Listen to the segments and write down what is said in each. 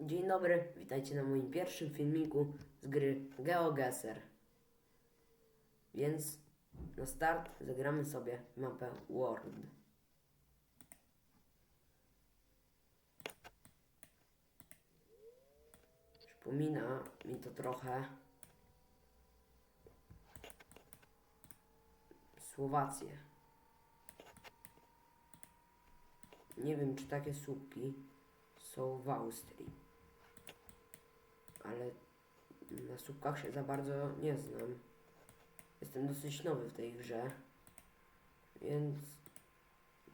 Dzień dobry, witajcie na moim pierwszym filmiku z gry GeoGuessr. Więc na start zagramy sobie mapę World. Przypomina mi to trochę Słowację. Nie wiem, czy takie słupki są w Austrii. Ale na słupkach się za bardzo nie znam. Jestem dosyć nowy w tej grze, więc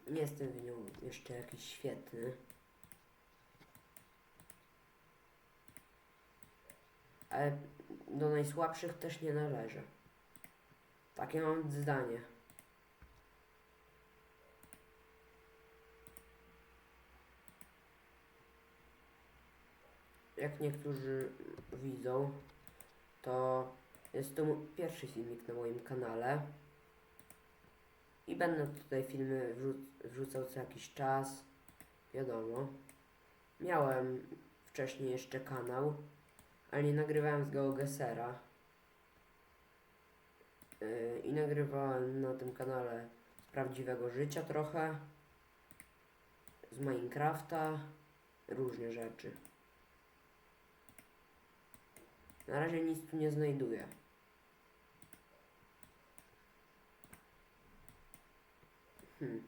nie jestem w nią jeszcze jakiś świetny. Ale do najsłabszych też nie należę. Takie mam zdanie. Jak niektórzy widzą, to jest to pierwszy filmik na moim kanale. I będę tutaj filmy wrzu- wrzucał co jakiś czas. Wiadomo. Miałem wcześniej jeszcze kanał, ale nie nagrywałem z GeoGuessera. Yy, I nagrywałem na tym kanale z prawdziwego życia trochę, z Minecrafta, różne rzeczy. Na razie nic tu nie znajduję. Hmm.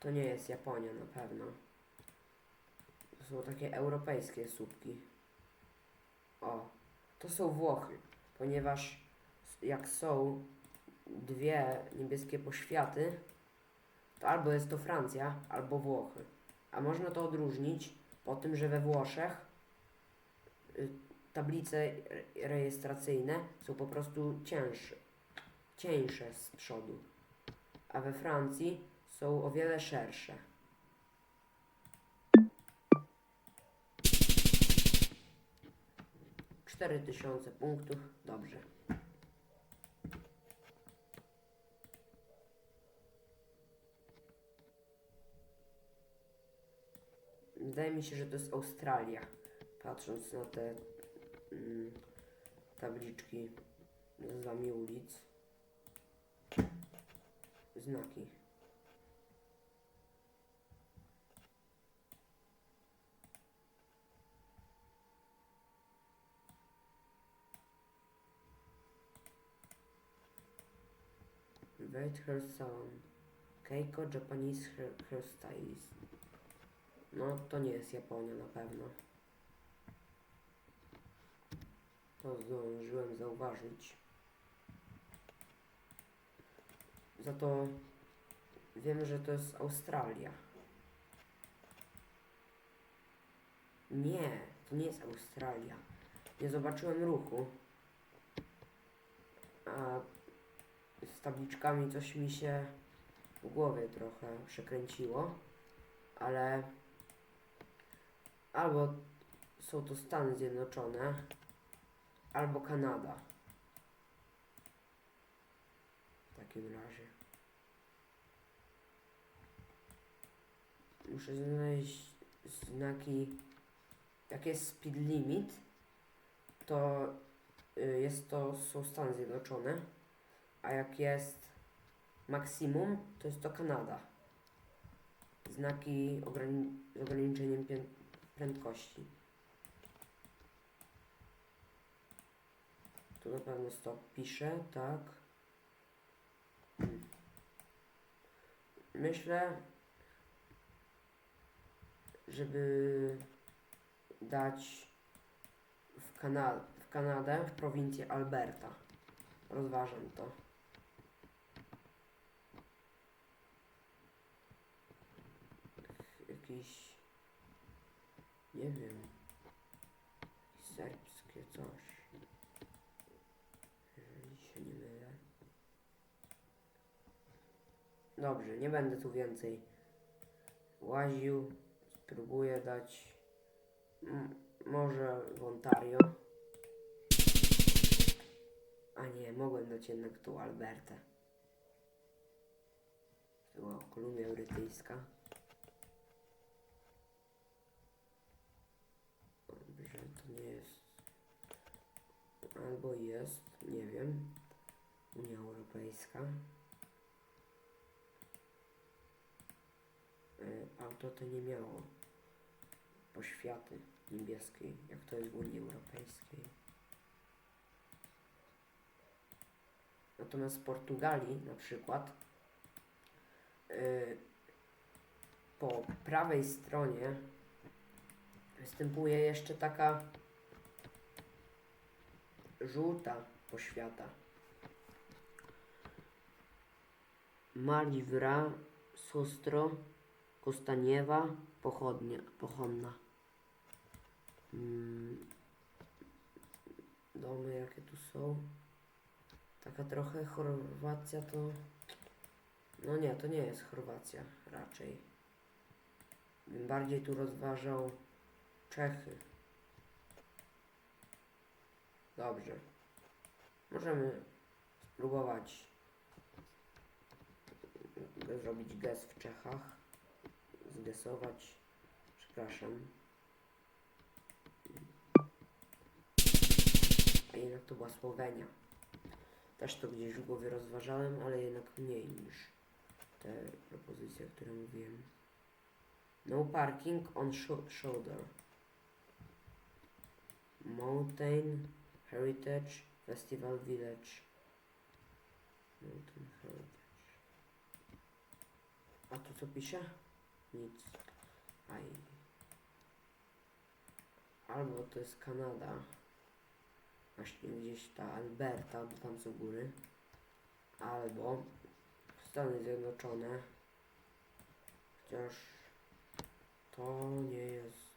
To nie jest Japonia na pewno. To są takie europejskie słupki. O, to są Włochy, ponieważ jak są dwie niebieskie poświaty, to albo jest to Francja, albo Włochy. A można to odróżnić po tym, że we Włoszech tablice re- rejestracyjne są po prostu cięższe, cieńsze z przodu, a we Francji są o wiele szersze. Cztery tysiące punktów, dobrze. Wydaje mi się, że to jest Australia, patrząc na te mm, tabliczki z nazwami ulic. Znaki. Red Hair Sound. Keiko Japanese Hair, Hairstylist. No, to nie jest Japonia na pewno. To zdążyłem zauważyć. Za to wiem, że to jest Australia. Nie, to nie jest Australia. Nie zobaczyłem ruchu. A z tabliczkami coś mi się w głowie trochę przekręciło. Ale albo są to Stany Zjednoczone, albo Kanada. W takim razie. Muszę znaleźć znaki. Jak jest speed limit, to y, jest to są Stany Zjednoczone, a jak jest maksimum, to jest to Kanada. Znaki z ograniczeniem prędkości. Tu na pewno stop pisze, tak. Myślę, żeby dać w, Kana w Kanadę, w prowincję Alberta. Rozważam to. Jakiś, nie wiem, jakieś serbskie coś. Jeżeli się nie mylę. Dobrze, nie będę tu więcej łaził. Spróbuję dać może w Ontario. A nie, mogłem dać jednak tu Albertę. Była Kolumbia Brytyjska. to nie jest. Albo jest, nie wiem. Unia Europejska. Auto to nie miało poświaty niebieskiej, jak to jest w Unii Europejskiej. Natomiast w Portugalii na przykład y, po prawej stronie występuje jeszcze taka żółta poświata. Maliwra, Sustro, Kostaniewa, Pochodnia, Pochonna. Mm, domy jakie tu są? Taka trochę Chorwacja to... No nie, to nie jest Chorwacja raczej. Bym bardziej tu rozważał Czechy. Dobrze. Możemy spróbować g- zrobić gest w Czechach. Zgesować. Przepraszam. A jednak to była Słowenia. Też to gdzieś w głowie rozważałem, ale jednak mniej niż te propozycje, o których mówiłem. No parking on sho- shoulder. Mountain Heritage Festival Village. Mountain Heritage. A tu co pisze? Nic. Aj. Albo to jest Kanada. Właśnie gdzieś ta Alberta, bo tam są góry. Albo Stany Zjednoczone. Chociaż to nie jest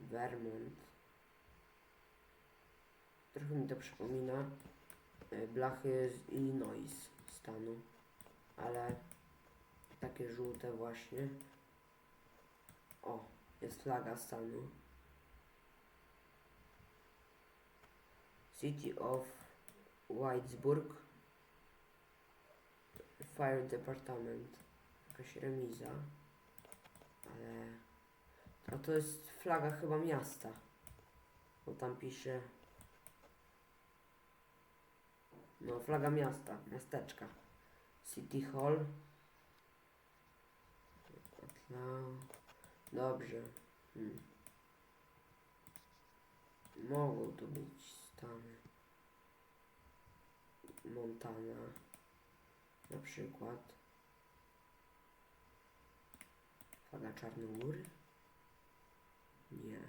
Vermont. Trochę mi to przypomina e, blachy z Illinois stanu, ale takie żółte właśnie. O, jest flaga stanu. City of Whitesburg Fire Department. Jakaś remiza. Ale... A to jest flaga chyba miasta. Bo tam pisze... No, flaga miasta, miasteczka. City Hall. Atla... Dobrze. Hmm. Mogą to być Stany. Montana. Na przykład. Flaga Czarnogóry? Nie.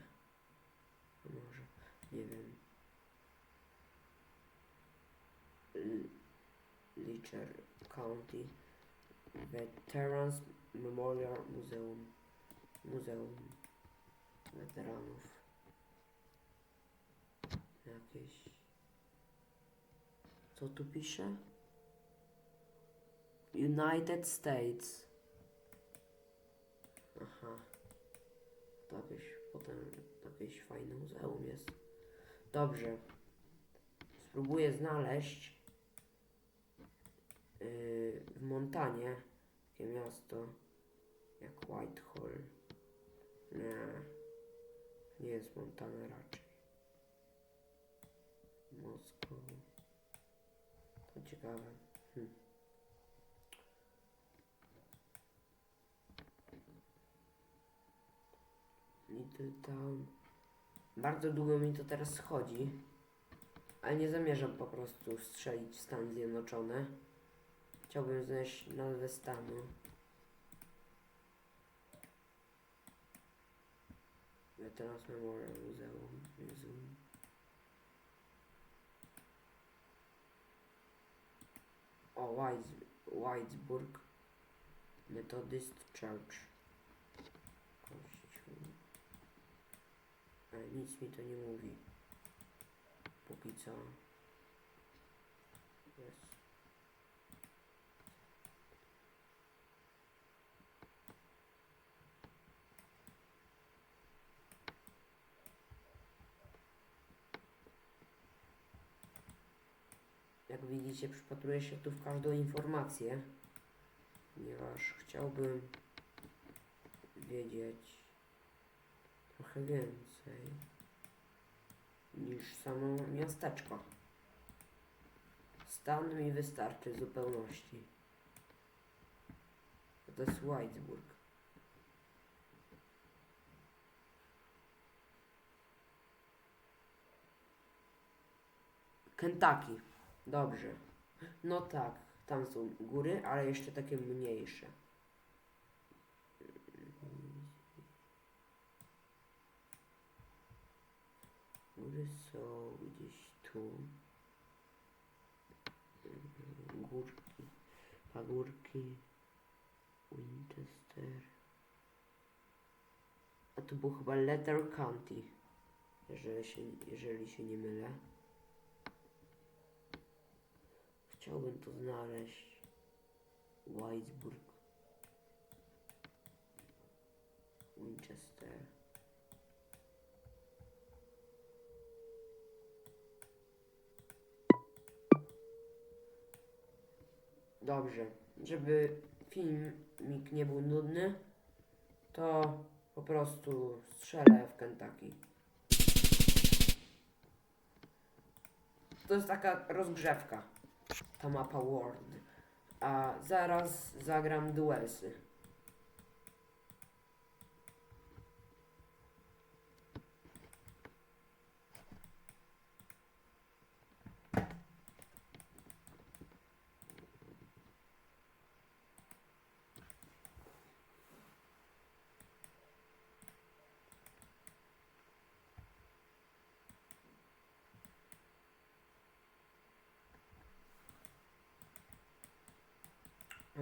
Może, nie wiem. L- Lecher County Veterans Memorial Museum. Muzeum Weteranów. Jakieś. Co tu pisze? United States. Aha. To jakieś potem jakieś fajne muzeum jest. Dobrze. Spróbuję znaleźć yy, w Montanie takie miasto jak Whitehall. Nie. Nie jest Montana raczej. Moskwa. To ciekawe. Hm. Little Town. Bardzo długo mi to teraz schodzi. Ale nie zamierzam po prostu strzelić w Stany Zjednoczone. Chciałbym znaleźć nazwę stanu. Veterans Memorial Museum. Museum. O, Whites, Whitesburg Methodist Church. Kościół. Ale nic mi to nie mówi. Póki co. Jest. Jak widzicie, przypatruję się tu w każdą informację, ponieważ chciałbym wiedzieć trochę więcej niż samo miasteczko. Stan mi wystarczy w zupełności. To jest Whitesburg. Kentucky. Dobrze. No tak, tam są góry, ale jeszcze takie mniejsze. Góry są gdzieś tu. Górki, pagórki, Winchester. A to był chyba Letter County, jeżeli się, jeżeli się nie mylę. Chciałbym to znaleźć. Whitesburg. Winchester. Dobrze, żeby filmik nie był nudny, to po prostu strzelę w Kentucky. To jest taka rozgrzewka, ta mapa World. A zaraz zagram duelsy.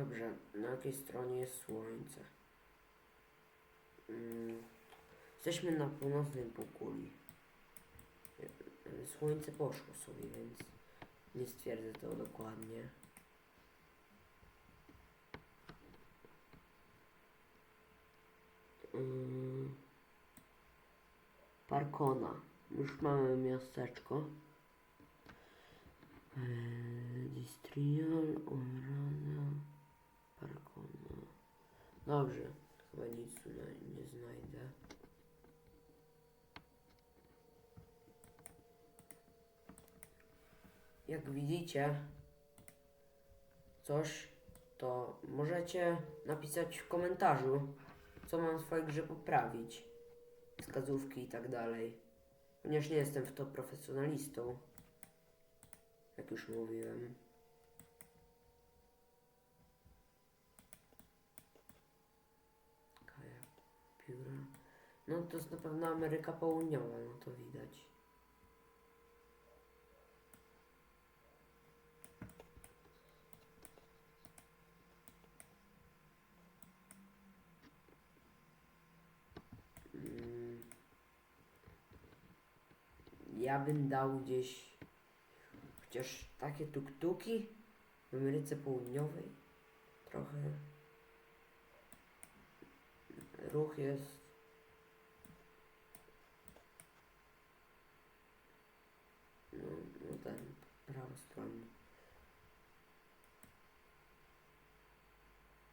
Dobrze, na jakiej stronie jest słońce? Mm, jesteśmy na północnej półkuli. E, Słońce poszło sobie, więc nie stwierdzę to dokładnie. Mm, Parkona. Już mamy miasteczko. Eee, Distrial, Parkona. Dobrze, chyba nic tu nie znajdę. Jak widzicie coś, to możecie napisać w komentarzu, co mam w swojej grze poprawić. Wskazówki i tak dalej. Ponieważ nie jestem w to profesjonalistą jak już mówiłem. Pióra. No to jest na pewno Ameryka Południowa, no to widać. Mm. Ja bym dał gdzieś Chociaż takie tuktuki w Ameryce Południowej trochę ruch jest no, no ten prawostronny.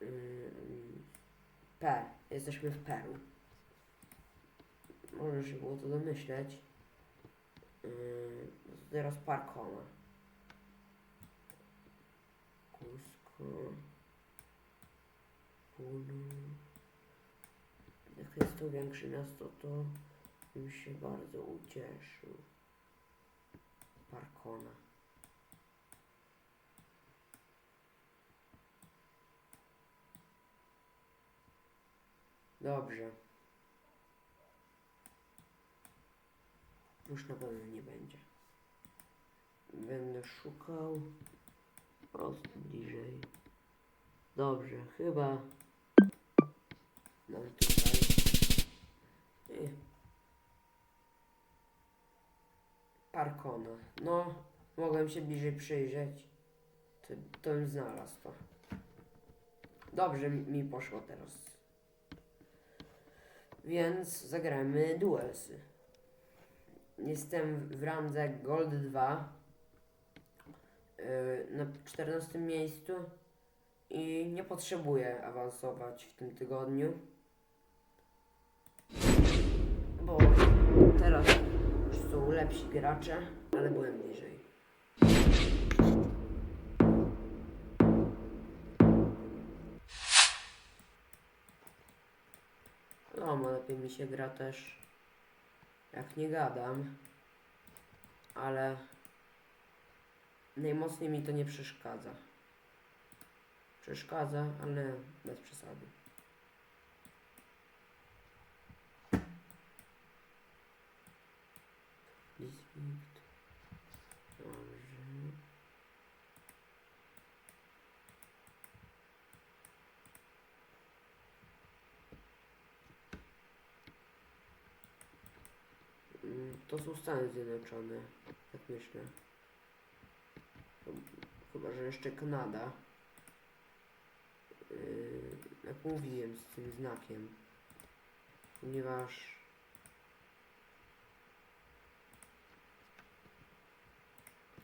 Ym, P. Jesteśmy w Peru. Można się było to domyśleć. Yy, teraz Parkona. Cusco. Puno. Jest to większe miasto, to bym się bardzo ucieszył. Parkona. Dobrze. Już na pewno nie będzie. Będę szukał po prostu bliżej. Dobrze, chyba mam. I... Parkona. No, mogłem się bliżej przyjrzeć. To, to bym znalazł to. Dobrze mi, poszło teraz. Więc zagramy duelsy. Jestem w randze Gold 2 yy, na 14 miejscu i nie potrzebuję awansować w tym tygodniu. Bo teraz już są lepsi gracze, ale byłem bliżej. No, bo lepiej mi się gra też, jak nie gadam, ale najmocniej mi to nie przeszkadza. Przeszkadza, ale bez przesady. District. Dobrze. Mm, To są Stany Zjednoczone, tak myślę. Chyba, że jeszcze Kanada. Yy, jak mówiłem z tym znakiem. Ponieważ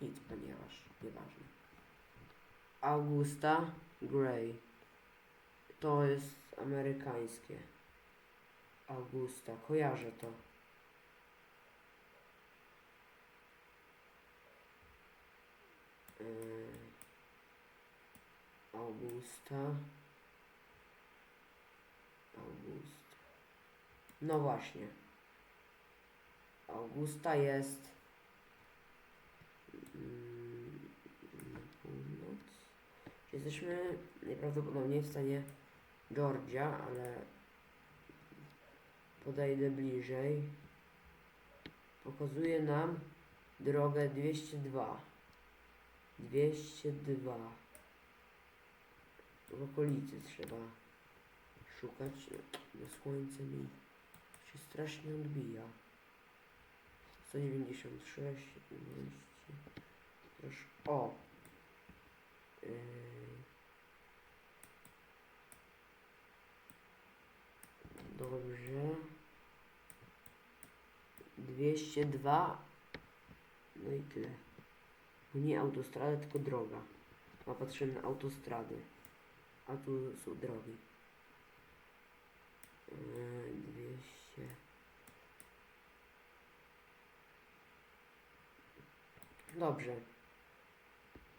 nic, ponieważ nieważne. Augusta Gray. To jest amerykańskie. Augusta, kojarzę to. Augusta. Augusta. No właśnie. Augusta jest mm, północ. Jesteśmy najprawdopodobniej w stanie Georgia, ale podejdę bliżej. Pokazuje nam drogę 202. 202. W okolicy trzeba szukać. No, słońce mi się strasznie odbija. 196, 11. Proszę. O! Yy. Dobrze. 202. No i tyle. No nie autostrada, tylko droga. A patrzymy na autostrady. A tu są drogi. Yy, 200. Dobrze.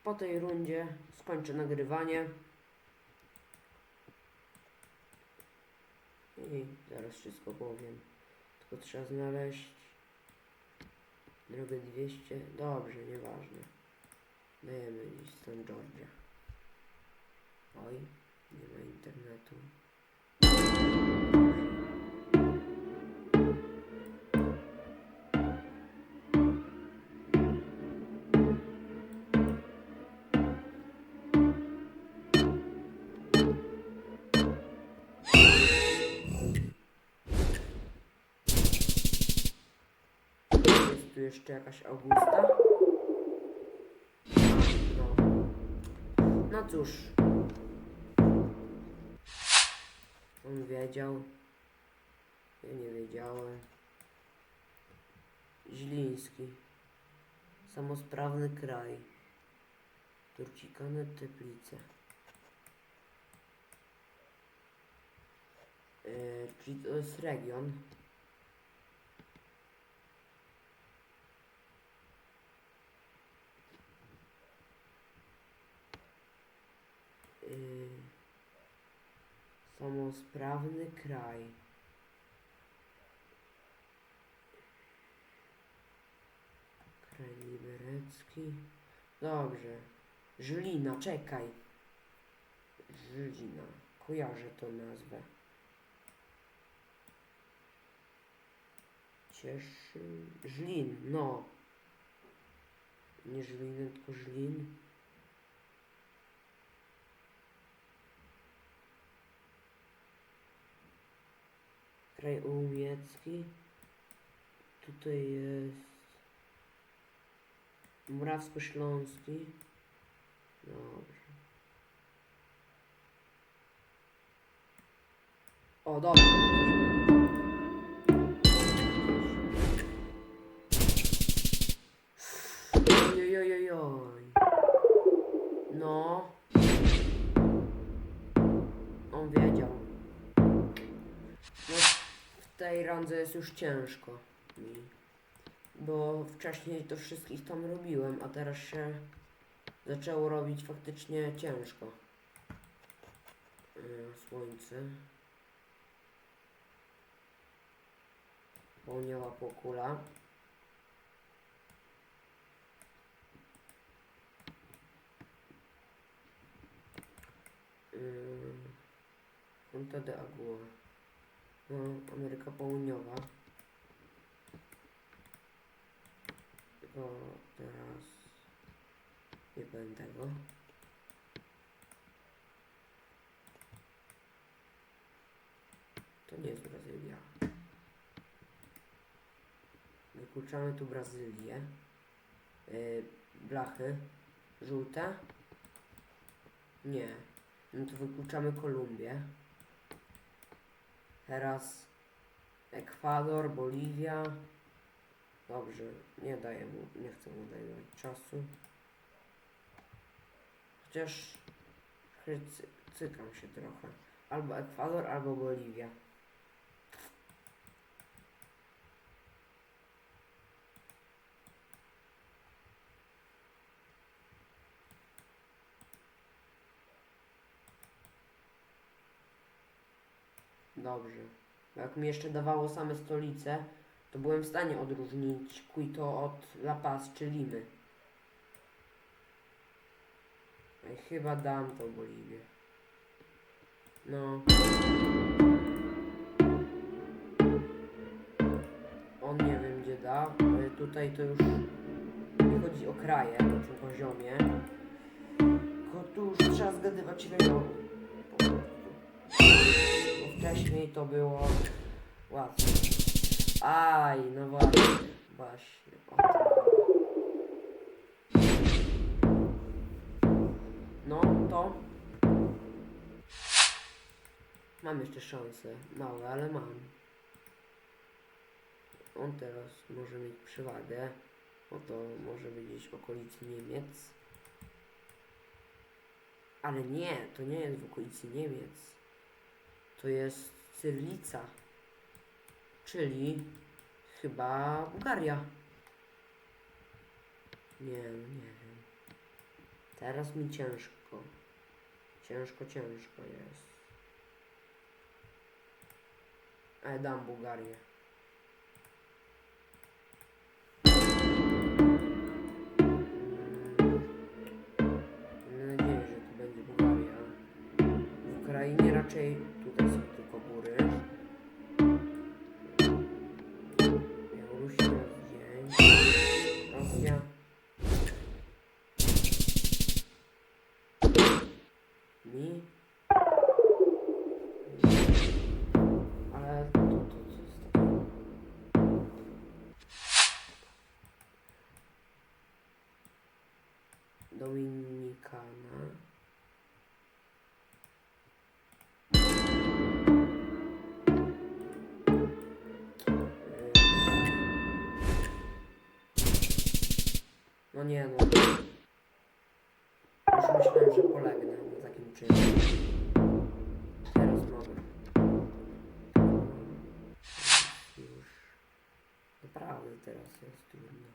Po tej rundzie skończę nagrywanie. I zaraz wszystko powiem. Tylko trzeba znaleźć drogę 200. Dobrze, nieważne. Dajemy gdzieś stan Georgia. Oj, nie ma internetu. Jest tu Augusta? No cóż. On wiedział. Ja nie wiedziałem. Źliński. Samosprawny kraj. Turcikane Teplice. Yy, czyli to jest region. Samosprawny kraj. Kraj liberecki. Dobrze. Żlina, czekaj. Żlina. Kojarzę tą nazwę. Cieszy... Żlin, no. Nie Żliny, tylko Żlin. Kraj Ułmiecki. Tutaj jest Murawsko-Śląski. Dobrze. O, dobra. Ojojojojoj. Tej randze jest już ciężko mi. Bo wcześniej to wszystkich tam robiłem, a teraz się zaczęło robić faktycznie ciężko. Yy, Słońce. Połniała pokula. Yy, Punta de Agua. No, Ameryka Południowa. Tylko teraz nie powiem tego. To nie jest Brazylia. Wykluczamy tu Brazylię. Yy, blachy. Żółte? Nie. No to wykluczamy Kolumbię. Teraz Ekwador, Boliwia. Dobrze, nie daję mu, nie chcę mu dawać czasu. Chociaż cy, cykam się trochę. Albo Ekwador, albo Boliwia. Dobrze. Bo jak mi jeszcze dawało same stolice, to byłem w stanie odróżnić Quito od La Paz czy Limy. No chyba dam to Bolivię. No. On nie wiem gdzie da. Tutaj to już nie chodzi o kraje na tym poziomie. Tylko tu już trzeba zgadywać rejon. Po prostu. Bo wcześniej to było łatwe. Aj, no właśnie. Właśnie. No to. Mam jeszcze szanse. Małe, ale mam. On teraz może mieć przewagę. Oto może być gdzieś w okolicy Niemiec. Ale nie, to nie jest w okolicy Niemiec. To jest Cyrlica. Czyli chyba Bułgaria. Nie, nie wiem. Teraz mi ciężko. Ciężko, ciężko jest. Ale dam Bułgarię. W Ukrainie raczej tutaj są tylko góry. Białoruś dzień. Rosja. Mi. Ale to, to, to jest takie... Dominikana. No nie no. Już myślałem, że polegnę na takim czymś. Teraz mogę. Już. Naprawdę teraz jest trudno.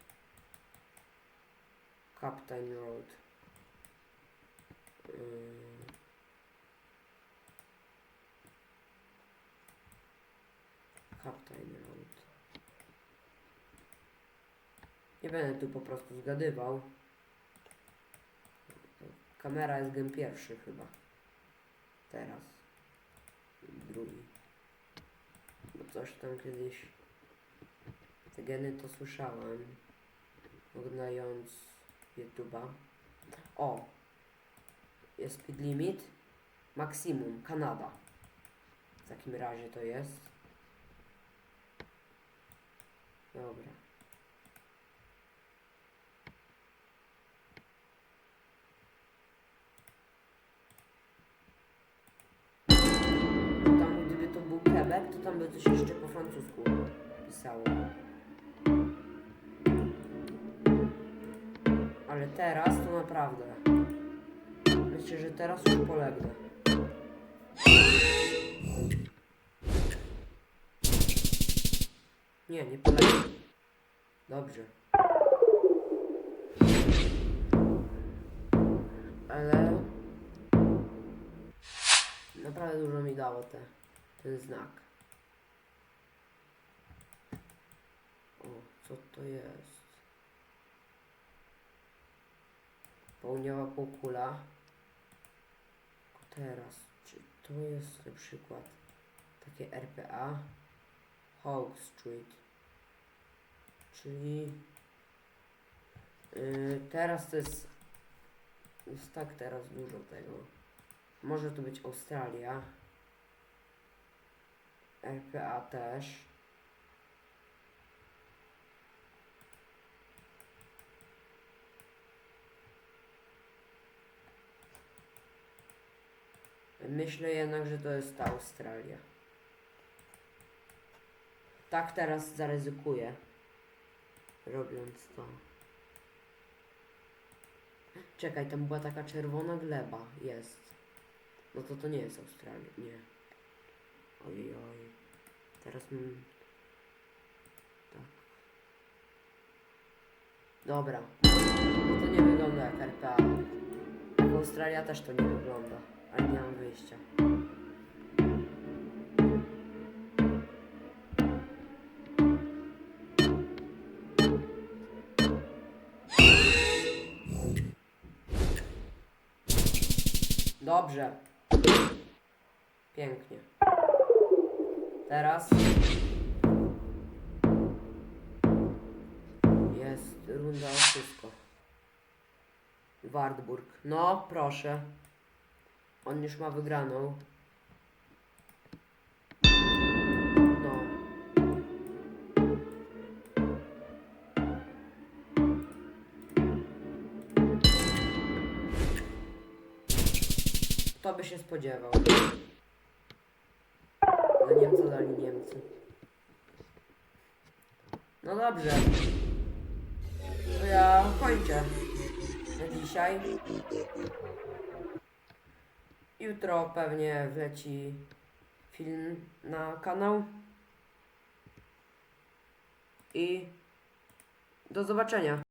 Captain Road. Captain Road. Nie będę tu po prostu zgadywał. Kamera jest gen pierwszy chyba. Teraz. Drugi. Bo coś tam kiedyś. Te geny to słyszałem. Oglądając YouTube'a. O! Jest speed limit. Maksimum. Kanada. W takim razie to jest. Dobra. Quebec, to tam by coś jeszcze po francusku pisało. Ale teraz to naprawdę. Myślę, że teraz już polegnę. Nie, nie poleci. Dobrze. Ale... Naprawdę dużo mi dało te, ten znak. O, co to jest? Południowa półkula. Teraz, czy to jest na przykład takie RPA? Hawk Street. Czyli yy, teraz to jest jest tak teraz dużo tego. Może to być Australia. RPA też. Myślę jednak, że to jest ta Australia. Tak teraz zaryzykuję. Robiąc to. Czekaj, tam była taka czerwona gleba. Jest. No to to nie jest Australia. Nie. Ojej, oj. Teraz mam... Tak. Dobra. To nie wygląda jak RPA. Australia też to nie wygląda. Ale nie mam wyjścia. Dobrze. Pięknie. Teraz jest runda o wszystko. Wartburg. No, proszę. On już ma wygraną. No. Kto by się spodziewał? Że Niemcy dali Niemcy. No dobrze. To ja kończę na dzisiaj. Jutro pewnie wleci film na kanał. I do zobaczenia.